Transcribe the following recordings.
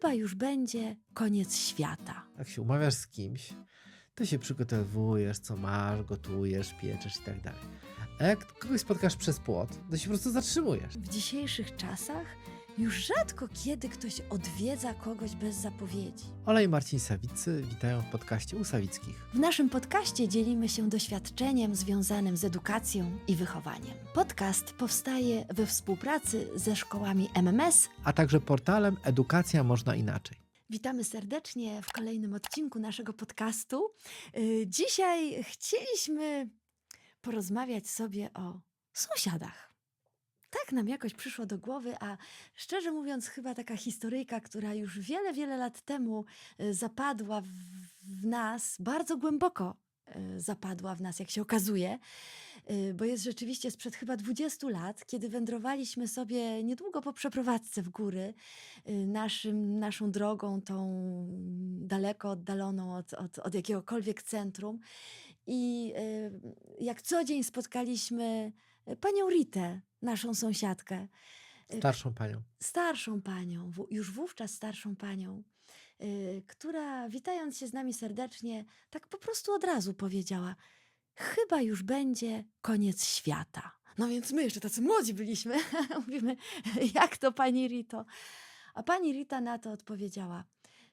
chyba już będzie koniec świata. Jak się umawiasz z kimś, to się przygotowujesz, co masz, gotujesz, pieczesz i tak dalej. A jak kogoś spotkasz przez płot, to się po prostu zatrzymujesz. W dzisiejszych czasach już rzadko kiedy ktoś odwiedza kogoś bez zapowiedzi. Ola i Marcin Sawicy witają w podcaście u Sawickich. W naszym podcaście dzielimy się doświadczeniem związanym z edukacją i wychowaniem. Podcast powstaje we współpracy ze szkołami MMS. A także portalem Edukacja Można Inaczej. Witamy serdecznie w kolejnym odcinku naszego podcastu. Yy, Dzisiaj chcieliśmy porozmawiać sobie o sąsiadach. Tak nam jakoś przyszło do głowy, a szczerze mówiąc, chyba taka historyjka, która już wiele, wiele lat temu y, zapadła w, nas, bardzo głęboko y, zapadła w nas, jak się okazuje, y, bo jest rzeczywiście sprzed chyba 20 lat, kiedy wędrowaliśmy sobie niedługo po przeprowadzce w góry, naszym, naszą drogą, tą daleko oddaloną od, od, od jakiegokolwiek centrum. I jak co dzień spotkaliśmy panią Ritę, naszą sąsiadkę, y, Starszą panią. starszą panią, już wówczas starszą panią, y, która witając się z nami serdecznie, tak po prostu od razu powiedziała: Chyba już będzie koniec świata. No więc my jeszcze tacy młodzi byliśmy. Mówimy, jak to pani Rito? A pani Rita na to odpowiedziała: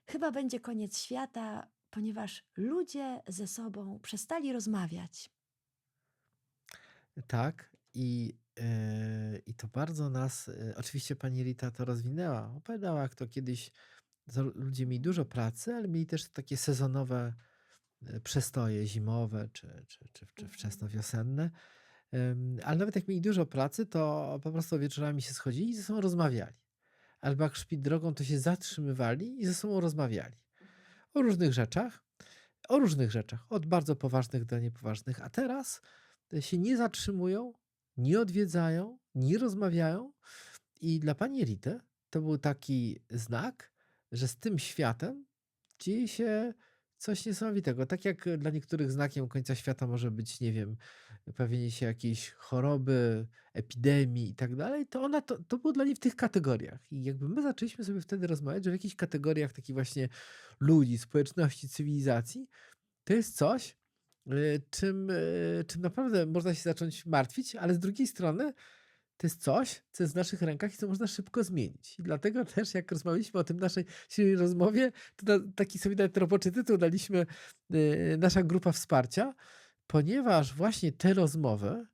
Chyba będzie koniec świata, ponieważ ludzie ze sobą przestali rozmawiać. Tak, i, i to bardzo nas, yy, oczywiście pani Rita to rozwinęła. Opowiadała, jak to kiedyś ludzie mieli dużo pracy, ale mieli też takie sezonowe yy, przestoje zimowe czy, czy, czy, czy Mhm. wczesnowiosenne. Ale nawet jak mieli dużo pracy, to po prostu wieczorami się schodzili i ze sobą rozmawiali. Albo jak szli drogą, to się zatrzymywali i ze sobą rozmawiali. O różnych rzeczach. O różnych rzeczach. Od bardzo poważnych do niepoważnych. A teraz się nie zatrzymują, nie odwiedzają, nie rozmawiają. I dla pani Rity to był taki znak, że z tym światem dzieje się coś niesamowitego. Tak jak dla niektórych znakiem końca świata może być, nie wiem, pojawienie się jakiejś choroby, epidemii i tak dalej, to ona to, to było dla niej w tych kategoriach. I jakby my zaczęliśmy sobie wtedy rozmawiać, że w jakichś kategoriach takich właśnie ludzi, społeczności, cywilizacji, to jest coś, czym, y, czym naprawdę można się zacząć martwić, ale z drugiej strony to jest coś, co jest w naszych rękach i co można szybko zmienić. I dlatego też, jak rozmawialiśmy o tym naszej rozmowie, to na, taki sobie nawet roboczy tytuł daliśmy y, Nasza grupa wsparcia, ponieważ właśnie te rozmowy,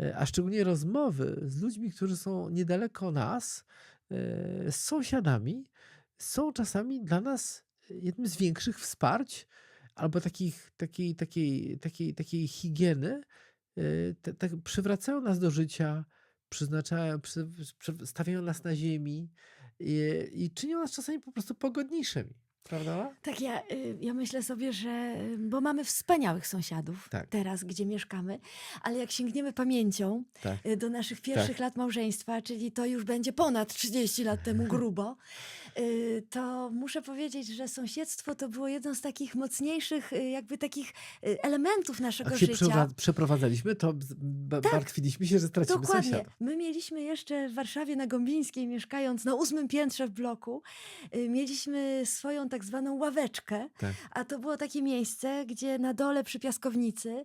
y, a szczególnie rozmowy z ludźmi, którzy są niedaleko nas, y, z sąsiadami, są czasami dla nas jednym z większych wsparć albo takich, takiej, takiej, takiej, takiej higieny, y, te, tak przywracają nas do życia, przyznaczają, przy, stawiają nas na ziemi i, i czynią nas czasami po prostu pogodniejszymi. Prawda? Tak, ja, y, ja myślę sobie, że. y, Bo mamy wspaniałych sąsiadów Tak. teraz, gdzie mieszkamy, ale jak sięgniemy pamięcią Tak. y, do naszych pierwszych Tak. lat małżeństwa, czyli to już będzie ponad 30 lat temu grubo, y, to muszę powiedzieć, że sąsiedztwo to było jedno z takich mocniejszych, y, jakby takich y, elementów naszego Jak się życia. przeprowa- przeprowadzaliśmy, to b- b- martwiliśmy się, że stracimy Dokładnie. sąsiada. My mieliśmy jeszcze w Warszawie na Gąbińskiej, mieszkając na ósmym piętrze w bloku, y, mieliśmy swoją tak zwaną ławeczkę, Tak. a to było takie miejsce, gdzie na dole przy piaskownicy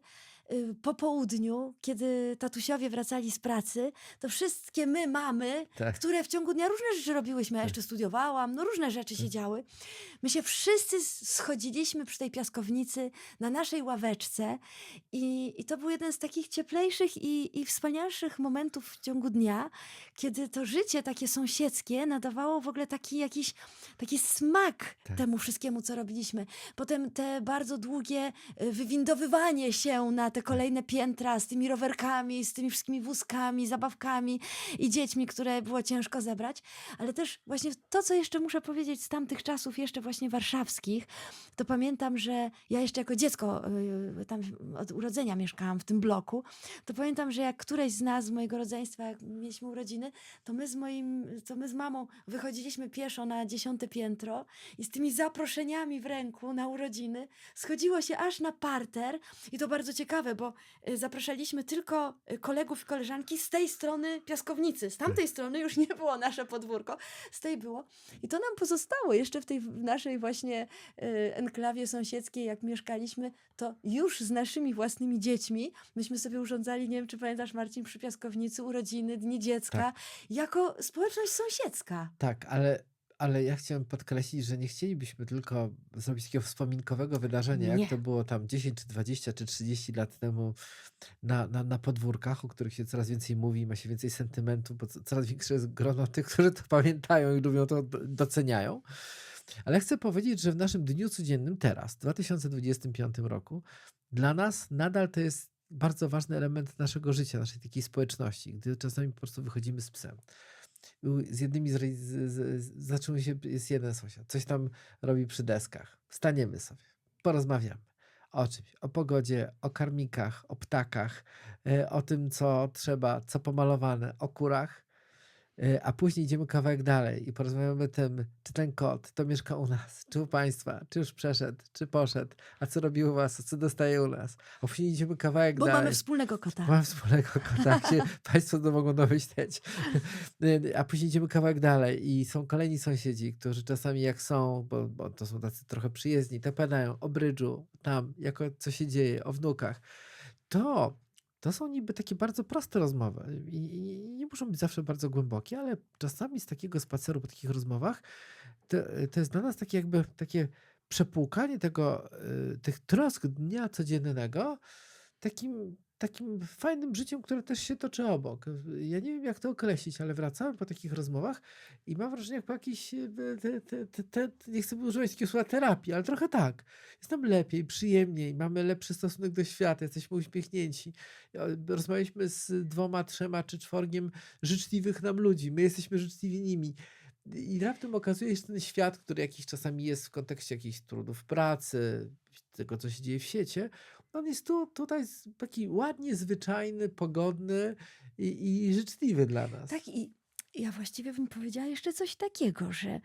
po południu, kiedy tatusiowie wracali z pracy, to wszystkie my mamy, Tak. które w ciągu dnia różne rzeczy robiłyśmy. Ja jeszcze studiowałam, no różne rzeczy się działy. My się wszyscy schodziliśmy przy tej piaskownicy na naszej ławeczce i, i to był jeden z takich cieplejszych i, i wspanialszych momentów w ciągu dnia, kiedy to życie takie sąsiedzkie nadawało w ogóle taki jakiś taki smak Tak. temu wszystkiemu, co robiliśmy. Potem te bardzo długie y, wywindowywanie się na te kolejne piętra z tymi rowerkami, z tymi wszystkimi wózkami, zabawkami i dziećmi, które było ciężko zebrać. Ale też właśnie to, co jeszcze muszę powiedzieć z tamtych czasów, jeszcze właśnie warszawskich, to pamiętam, że ja jeszcze jako dziecko y, tam od urodzenia mieszkałam w tym bloku, to pamiętam, że jak któreś z nas, z mojego rodzeństwa, jak mieliśmy urodziny, to my z moim, to my z mamą wychodziliśmy pieszo na dziesiąte piętro i z tymi zaproszeniami w ręku na urodziny schodziło się aż na parter i to bardzo ciekawe, ciekawe, bo y, zapraszaliśmy tylko y, kolegów i koleżanki z tej strony piaskownicy. Z tamtej strony już nie było nasze podwórko, z tej było. I to nam pozostało jeszcze w tej w naszej właśnie y, enklawie sąsiedzkiej, jak mieszkaliśmy, to już z naszymi własnymi dziećmi myśmy sobie urządzali, nie wiem czy pamiętasz Marcin, przy piaskownicy urodziny, dni dziecka, jako społeczność sąsiedzka. Tak, ale, ale ja chciałem podkreślić, że nie chcielibyśmy tylko zrobić takiego wspominkowego wydarzenia, Nie. jak to było tam 10, czy 20, czy 30 lat temu na, na, na podwórkach, o których się coraz więcej mówi, ma się więcej sentymentu, bo co- coraz większe jest grono tych, którzy to pamiętają i lubią to, do- doceniają. Ale chcę powiedzieć, że w naszym dniu codziennym teraz, w 2025 roku, dla nas nadal to jest bardzo ważny element naszego życia, naszej takiej społeczności, gdy czasami po prostu wychodzimy z psem. Z jednymi z, z, z, z zatrzymuje się, jest jeden sąsiad, coś tam robi przy deskach. Wstaniemy sobie, porozmawiamy o czymś, o pogodzie, o karmikach, o ptakach, e, o tym, co trzeba, co pomalowane, o kurach. E, A później idziemy kawałek dalej i porozmawiamy o tym, czy ten kot to mieszka u nas, czy u państwa, czy już przeszedł, czy poszedł, a co robi u was, a co dostaje u nas. A później idziemy kawałek Bo dalej. mamy wspólnego kota. Mam wspólnego kota, jak się Państwo to mogą domyśleć. A później idziemy kawałek dalej i są kolejni sąsiedzi, którzy czasami jak są, bo, bo to są tacy trochę przyjezdni, to padają o brydżu, tam, jako co się dzieje, o wnukach. To, to są niby takie bardzo proste rozmowy i, nie muszą być zawsze bardzo głębokie, ale czasami z takiego spaceru po takich rozmowach to, to jest dla nas takie jakby takie przepłukanie tego, y, tych trosk dnia codziennego takim, takim fajnym życiem, które też się toczy obok. Ja nie wiem, jak to określić, ale wracałem po takich rozmowach i mam wrażenie, jak po jakiejś, e, te, te, te, nie chcę używać takiego słowa terapii, ale trochę tak. Jest nam lepiej, przyjemniej, mamy lepszy stosunek do świata, jesteśmy uśmiechnięci. Rozmawialiśmy z dwoma, trzema czy czworgiem życzliwych nam ludzi. My jesteśmy życzliwi nimi. I raptem okazuje się, ten świat, który jakiś czasami jest w kontekście jakichś trudów pracy, tego, co się dzieje w świecie, on jest tu, tutaj taki ładnie zwyczajny, pogodny i, i życzliwy dla nas. Tak i ja właściwie bym powiedziała jeszcze coś takiego, że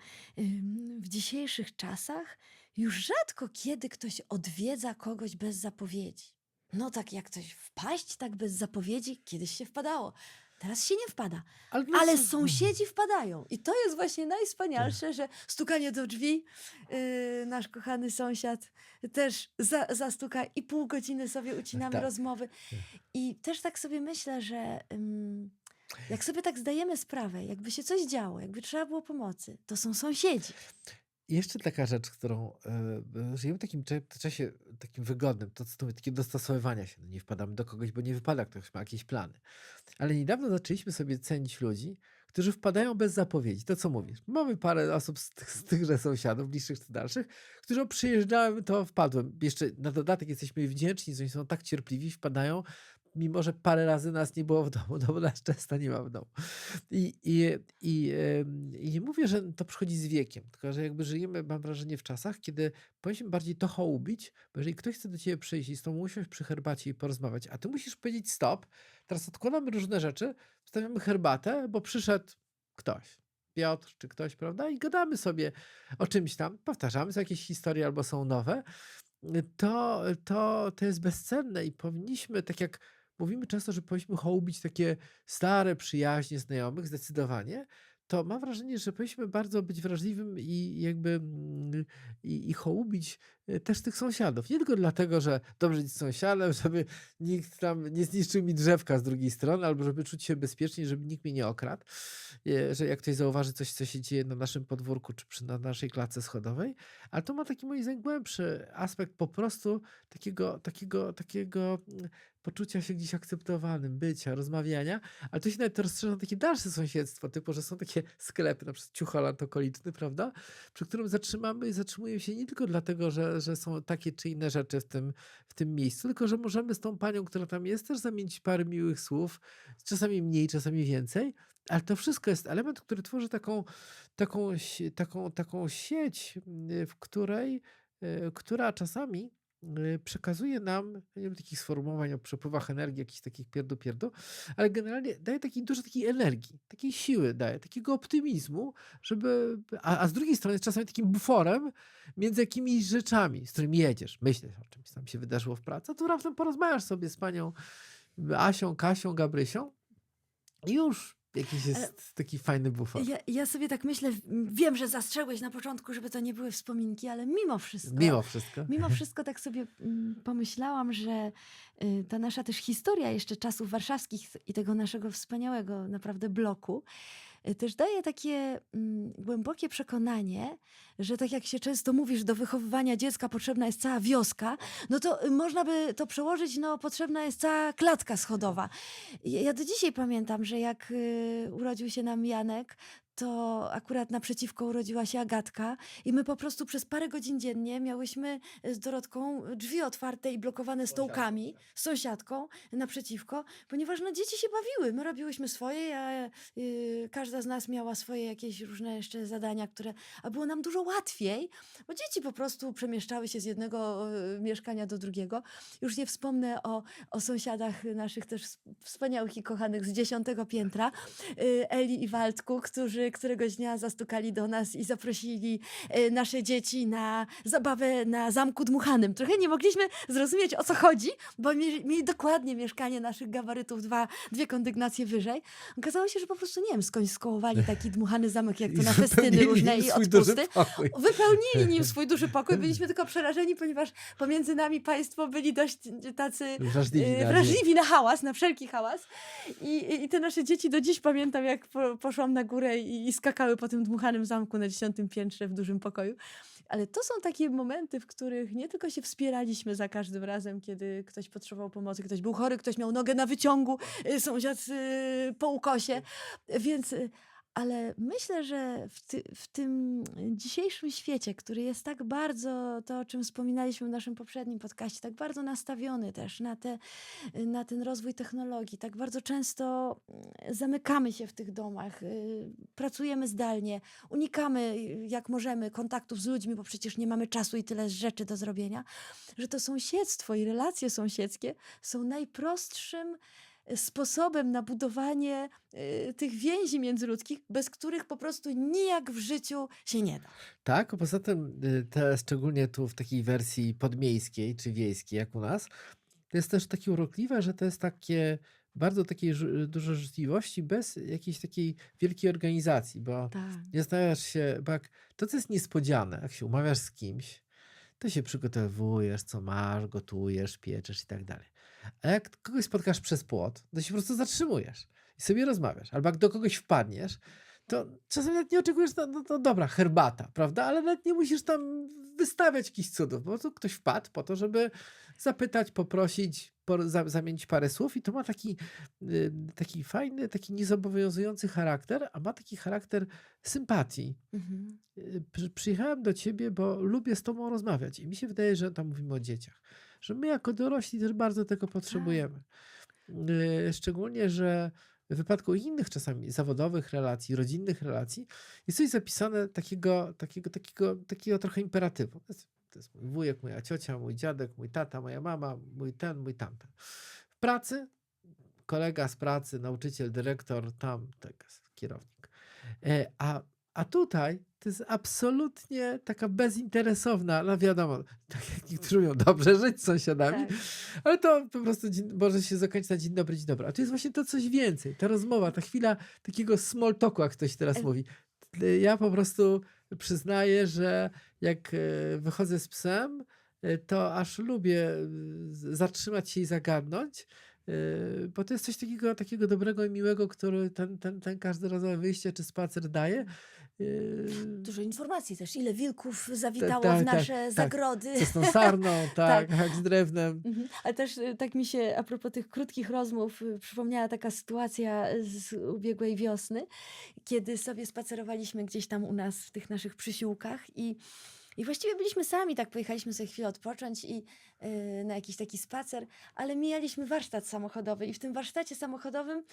w dzisiejszych czasach już rzadko kiedy ktoś odwiedza kogoś bez zapowiedzi. No tak jak coś wpaść tak bez zapowiedzi, kiedyś się wpadało. Teraz się nie wpada, Ale, ale s- sąsiedzi wpadają. I to jest właśnie najwspanialsze, że stukanie do drzwi, yy, nasz kochany sąsiad też za, zastuka i pół godziny sobie ucinamy Tak. rozmowy. I też tak sobie myślę, że ym, jak sobie tak zdajemy sprawę, jakby się coś działo, jakby trzeba było pomocy, to są sąsiedzi. Jeszcze taka rzecz, którą e, żyjemy w takim czasie takim wygodnym, to co to mówię, takie dostosowywania się. No nie wpadamy do kogoś, bo nie wypada, ktoś ma jakieś plany. Ale niedawno zaczęliśmy sobie cenić ludzi, którzy wpadają bez zapowiedzi. To co mówisz? Mamy parę osób z, tych, z tychże sąsiadów, bliższych czy dalszych, którzy przyjeżdżałem, to wpadłem. Jeszcze na dodatek jesteśmy wdzięczni, że oni są tak cierpliwi, wpadają, mimo że parę razy nas nie było w domu, no bo nas często nie ma w domu. I, i, i, I nie mówię, że to przychodzi z wiekiem, tylko że jakby żyjemy, mam wrażenie, w czasach, kiedy powinniśmy bardziej to hołubić, bo jeżeli ktoś chce do ciebie przyjść i z tobą usiąść przy herbacie i porozmawiać, a ty musisz powiedzieć stop, teraz odkładamy różne rzeczy, wstawiamy herbatę, bo przyszedł ktoś. Piotr czy ktoś, prawda? I gadamy sobie o czymś tam, powtarzamy sobie jakieś historie albo są nowe, to, to, to jest bezcenne i powinniśmy, tak jak mówimy często, że powinniśmy hołubić takie stare przyjaźnie znajomych, zdecydowanie, to mam wrażenie, że powinniśmy bardzo być wrażliwym i jakby mm, i, i hołubić e, też tych sąsiadów. Nie tylko dlatego, że dobrze być sąsiadem, żeby nikt tam nie zniszczył mi drzewka z drugiej strony, albo żeby czuć się bezpiecznie, żeby nikt mnie nie okradł, e, że jak ktoś zauważy coś, co się dzieje na naszym podwórku, czy przy na naszej klatce schodowej, ale to ma taki moim zdaniem głębszy aspekt po prostu takiego, takiego, takiego mm, poczucia się gdzieś akceptowanym, bycia, rozmawiania, ale to się nawet rozszerza na takie dalsze sąsiedztwo, typu, że są takie sklepy, na przykład Ciucholand okoliczny, prawda, przy którym zatrzymamy i zatrzymujemy się nie tylko dlatego, że, że są takie czy inne rzeczy w tym, w tym miejscu, tylko że możemy z tą panią, która tam jest, też zamienić parę miłych słów, czasami mniej, czasami więcej, ale to wszystko jest element, który tworzy taką, taką, taką, taką sieć, y, w której, y, która czasami przekazuje nam, nie wiem takich sformułowań o przepływach energii, jakichś takich pierdu, ale generalnie daje takiej dużo takiej energii, takiej siły daje, takiego optymizmu, żeby, a, a z drugiej strony jest czasami takim buforem między jakimiś rzeczami, z którymi jedziesz, myślisz o czymś tam się wydarzyło w pracy, a tu raptem porozmawiasz sobie z panią Asią, Kasią, Gabrysią i już jakiś jest taki fajny bufor. Ja, ja sobie tak myślę, wiem, że zastrzegłeś na początku, żeby to nie były wspominki, ale mimo wszystko. Mimo wszystko. Mimo wszystko tak sobie mm, pomyślałam, że y, ta nasza też historia jeszcze czasów warszawskich i tego naszego wspaniałego naprawdę bloku też daje takie mm, głębokie przekonanie, że tak jak się często mówisz, do wychowywania dziecka potrzebna jest cała wioska, no to y, można by to przełożyć, no potrzebna jest cała klatka schodowa. Ja ja do dzisiaj pamiętam, że jak y, urodził się nam Janek, to akurat naprzeciwko urodziła się Agatka i my po prostu przez parę godzin dziennie miałyśmy z Dorotką drzwi otwarte i blokowane stołkami, z sąsiadką naprzeciwko, ponieważ no, dzieci się bawiły. My robiłyśmy swoje, a y, każda z nas miała swoje jakieś różne jeszcze zadania, które, a było nam dużo łatwiej, bo dzieci po prostu przemieszczały się z jednego y, mieszkania do drugiego. Już nie wspomnę o, o sąsiadach naszych też wspaniałych i kochanych z dziesiątego piętra, y, Eli i Waldku, którzy któregoś dnia zastukali do nas i zaprosili y, nasze dzieci na zabawę na Zamku Dmuchanym. Trochę nie mogliśmy zrozumieć, o co chodzi, bo mieli, mieli dokładnie mieszkanie naszych gabarytów, dwa, dwie kondygnacje wyżej. Okazało się, że po prostu nie wiem, skąd skołowali taki dmuchany zamek, jak to na festyny różne i odpusty. Wypełnili nim swój duży pokój. Byliśmy tylko przerażeni, ponieważ pomiędzy nami państwo byli dość tacy Wrażliwi y, na wrażliwi na hałas, na wszelki hałas. I, I te nasze dzieci do dziś pamiętam, jak po, poszłam na górę i, i skakały po tym dmuchanym zamku na dziesiątym piętrze w dużym pokoju. Ale to są takie momenty, w których nie tylko się wspieraliśmy za każdym razem, kiedy ktoś potrzebował pomocy, ktoś był chory, ktoś miał nogę na wyciągu, y, sąsiad y, po ukosie. Więc, y, ale myślę, że w, ty, w tym dzisiejszym świecie, który jest tak bardzo, to o czym wspominaliśmy w naszym poprzednim podcaście, tak bardzo nastawiony też na, te, na ten rozwój technologii, tak bardzo często mm, zamykamy się w tych domach, y, pracujemy zdalnie, unikamy y, jak możemy kontaktów z ludźmi, bo przecież nie mamy czasu i tyle rzeczy do zrobienia, że to sąsiedztwo i relacje sąsiedzkie są najprostszym y, sposobem na budowanie y, tych więzi międzyludzkich, bez których po prostu nijak w życiu się nie da. Tak, poza tym y, te, szczególnie tu w takiej wersji podmiejskiej czy wiejskiej jak u nas, to jest też takie urokliwe, że to jest takie bardzo takiej dużo życzliwości bez jakiejś takiej wielkiej organizacji, bo Tak. nie zastanawiasz się, bo jak to co jest niespodziane, jak się umawiasz z kimś, to się przygotowujesz, co masz, gotujesz, pieczesz i tak dalej. A jak kogoś spotkasz przez płot, to się po prostu zatrzymujesz i sobie rozmawiasz. Albo jak do kogoś wpadniesz, to czasem nawet nie oczekujesz, no, no to dobra, herbata, prawda? Ale nawet nie musisz tam wystawiać jakichś cudów, bo to ktoś wpadł po to, żeby zapytać, poprosić, za, zamienić parę słów i to ma taki, y, taki fajny, taki niezobowiązujący charakter, a ma taki charakter sympatii. Mhm. Y, przy- Przyjechałem do ciebie, bo lubię z tobą rozmawiać i mi się wydaje, że tam mówimy o dzieciach, że my jako dorośli też bardzo tego potrzebujemy. Y, Szczególnie, że w wypadku innych czasami zawodowych relacji, rodzinnych relacji jest coś zapisane takiego, takiego, takiego, takiego trochę imperatywu. To jest, to jest mój wujek, moja ciocia, mój dziadek, mój tata, moja mama, mój ten, mój tamten. W pracy kolega z pracy, nauczyciel, dyrektor, tam tak, kierownik. E, A, a tutaj to jest absolutnie taka bezinteresowna, no wiadomo, tak jak niektórzy mówią, dobrze żyć z sąsiadami, Tak. ale to po prostu dzień, może się zakończyć na dzień dobry, dzień dobry. A tu jest właśnie to coś więcej, ta rozmowa, ta chwila takiego small talku, jak ktoś teraz E- mówi. Ja po prostu przyznaję, że jak e, wychodzę z psem, e, to aż lubię zatrzymać się i zagadnąć, bo to jest coś takiego, takiego dobrego i miłego, który ten, ten, ten każdorazowe wyjście czy spacer daje. Dużo informacji też, ile wilków zawitało tak, w tak, nasze tak. zagrody. Co z tą sarną, tak, jak z drewnem. Mhm. Ale też y, tak mi się, a propos tych krótkich rozmów, y, przypomniała taka sytuacja z ubiegłej wiosny, kiedy sobie spacerowaliśmy gdzieś tam u nas w tych naszych przysiłkach i I właściwie byliśmy sami, tak pojechaliśmy sobie chwilę odpocząć i y, na jakiś taki spacer, ale mijaliśmy warsztat samochodowy i w tym warsztacie samochodowym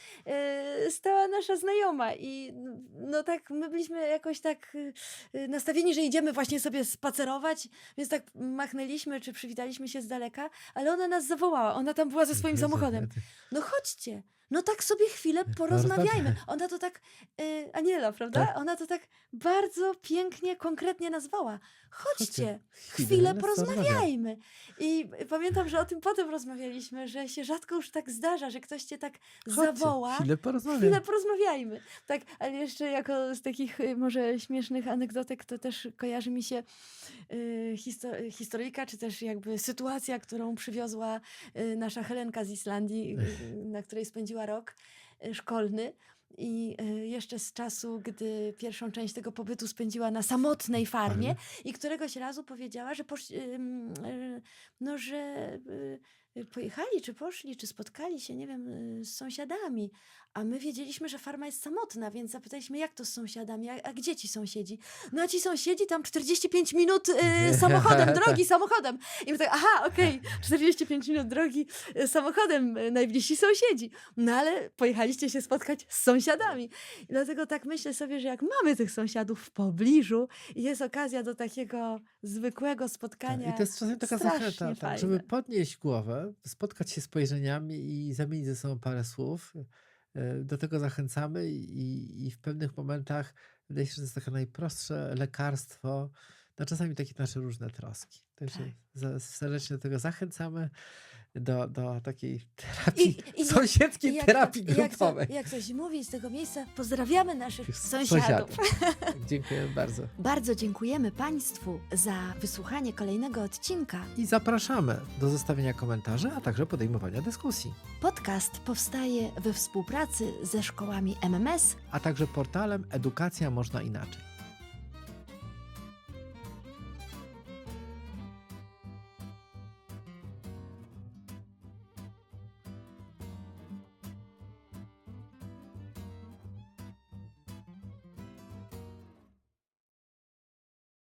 y, stała nasza znajoma i no tak, my byliśmy jakoś tak y, y, nastawieni, że idziemy właśnie sobie spacerować, więc tak machnęliśmy czy przywitaliśmy się z daleka, ale ona nas zawołała, ona tam była ze swoim samochodem. No chodźcie, no tak sobie chwilę porozmawiajmy. Porozmawiajmy. Ona to tak, y, Aniela, prawda? Tak. Ona to tak bardzo pięknie, konkretnie nazwała. Chodźcie, chwilę, chwilę, porozmawiajmy. I pamiętam, że o tym potem rozmawialiśmy, że się rzadko już tak zdarza, że ktoś cię tak Chodźcie, zawoła. Chwilę porozmawiaj. Chwilę porozmawiajmy. Tak, ale jeszcze jako z takich y, może śmiesznych anegdotek, to też kojarzy mi się y, historyjka, czy też jakby sytuacja, którą przywiozła y, nasza Helenka z Islandii, y, na której spędziła rok y, szkolny. I y, jeszcze z czasu, gdy pierwszą część tego pobytu spędziła na samotnej farmie i któregoś razu powiedziała, że y, no, że pojechali, czy poszli, czy spotkali się, nie wiem, y, z sąsiadami. A my wiedzieliśmy, że farma jest samotna, więc zapytaliśmy, jak to z sąsiadami, a, a gdzie ci sąsiedzi? No a ci sąsiedzi tam 45 minut y, samochodem, drogi samochodem. I my tak, aha, okej, 45 minut drogi y, samochodem, y, najbliżsi sąsiedzi. No ale pojechaliście się spotkać z sąsiadami. I dlatego tak myślę sobie, że jak mamy tych sąsiadów w pobliżu i jest okazja do takiego zwykłego Tak, spotkania. I to jest czasem taka zachęta, tak, żeby podnieść głowę, spotkać się spojrzeniami i zamienić ze sobą parę słów. E, Do tego zachęcamy i, i w pewnych momentach wydaje się, że to jest takie najprostsze lekarstwo na czasami takie nasze różne troski. Także Tak. serdecznie do tego zachęcamy, do, do takiej terapii, I- i- sąsiedzkiej jak, terapii to, jak, grupowej. jak ktoś mówi z tego miejsca, pozdrawiamy naszych sąsiadów. Tak, Dziękuję bardzo. Bardzo dziękujemy Państwu za wysłuchanie kolejnego odcinka. I zapraszamy do zostawienia komentarzy, a także podejmowania dyskusji, Podcast powstaje we współpracy ze szkołami MMS a także portalem Edukacja Można Inaczej.